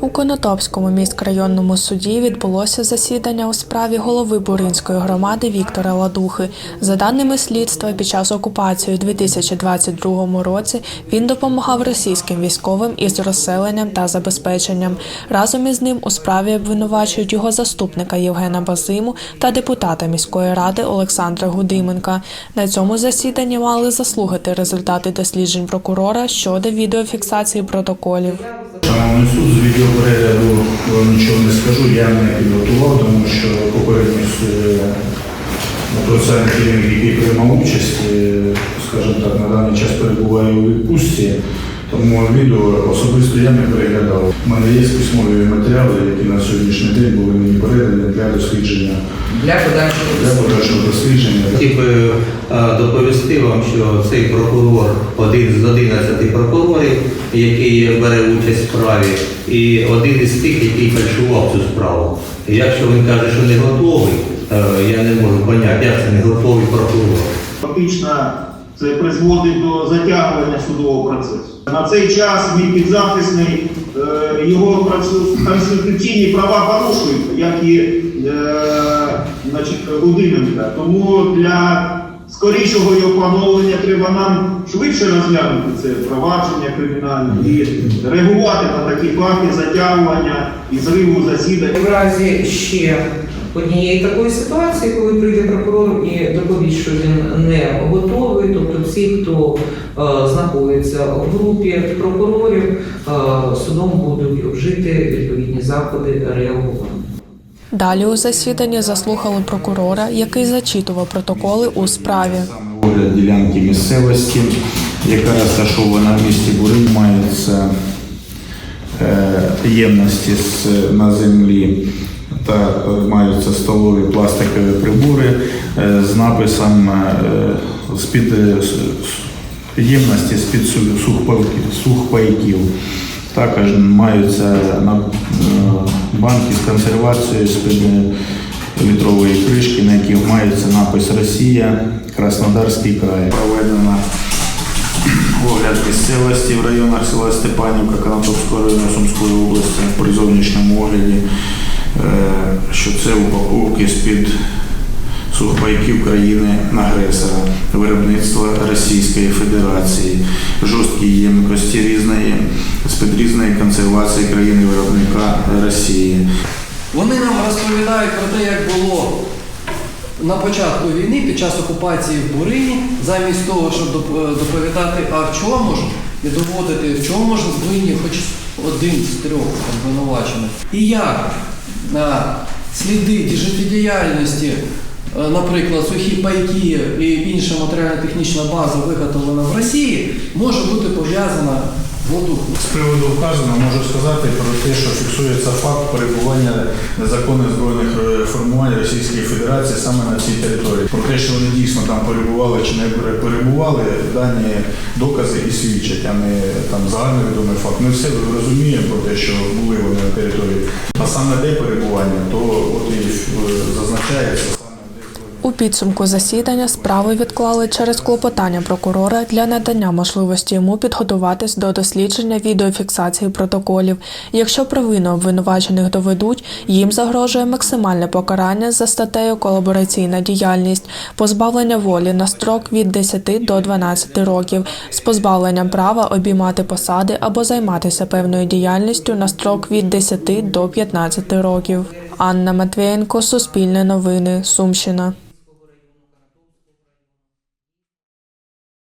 У Конотопському міськрайонному суді відбулося засідання у справі голови Буринської громади Віктора Ладухи. За даними слідства, під час окупації у 2022 році він допомагав російським військовим із розселенням та забезпеченням. Разом із ним у справі обвинувачують його заступника Євгена Базиму та депутата міської ради Олександра Гудименка. На цьому засіданні мали заслухати результати досліджень прокурора щодо відеофіксації протоколів. Шановний суд, з відеоперегляду е, нічого не скажу, я не підготував, тому що попередньо е, процесуальний керівник, який приймав участь, е, скажімо так, на даний час перебуває у відпустці, тому відео особисто я не переглядав. У мене є письмові матеріали, які на сьогоднішній день були мені передані для дослідження, Для подальшого для подальшого дослідження. Хотів би е, доповісти вам, що цей прокурор один з 11 прокурорів, який бере участь в справі, і один із тих, який фальшував цю справу. Якщо він каже, що не готовий, е, я не можу поняти, як це не готовий прокурор. Фактично це призводить до затягування судового процесу. На цей час мій підзахисний е, його конституційні права порушують, як і е, значить, Гудименка. Тому для скорішого його поновлення треба нам швидше розглянути це провадження кримінальне і реагувати на такі факти затягування і зриву засідань. В разі ще однієї такої ситуації, коли прийде прокурор і доповість, що він не готовий, тобто всі, хто е, знаходиться в групі прокурорів, е, судом будуть вжити відповідні заходи реагування. Далі у засіданні заслухали прокурора, який зачитував протоколи у справі. Саме огляд ділянки місцевості, яка розташована в місті Бурин, мається е, ємності з- на землі та маються столові пластикові прибори е, з написом е, е, с- с- ємності з-під сухпайків- сухпайків. Також маються банки з консервацією з-під е, літрової кришки, на яких мається напис Росія, Краснодарський край. Проведено огляд місцевості в районах села Степанівка Конотопського району Сумської області при зовнішньому огляді, що це упаковки з-під сухпайків країни-агресора, виробництва Російської Федерації, жорсткі ємкості різної, з-під різної консервації країни-виробника Росії. Вони нам розповідають про те, як було на початку війни під час окупації в Бурині, замість того, щоб е, доповідати, а в чому ж і доводити, в чому ж винні хоч один з трьох обвинувачених. І як сліди життєдіяльності, е, наприклад, сухі пайки і інша матеріально-технічна база, виготовлена в Росії, може бути пов'язана Ладуху. З приводу вказаного можу сказати про те, що фіксується факт перебування незаконних збройних е, формувань Російської Федерації саме на цій території. Про те, що вони дійсно там перебували чи не перебували, дані докази і свідчать, а не там загальновідомий факт. Ми все розуміємо про те, що були вони на території. А саме де перебування, то от і е, зазначається. У підсумку засідання справи відклали через клопотання прокурора для надання можливості йому підготуватись до дослідження відеофіксації протоколів. Якщо провину обвинувачених доведуть, їм загрожує максимальне покарання за статтею колабораційна діяльність, позбавлення волі на строк від 10 до 12 років, з позбавленням права обіймати посади або займатися певною діяльністю на строк від 10 до 15 років. Анна Матвієнко, Суспільне новини, Сумщина.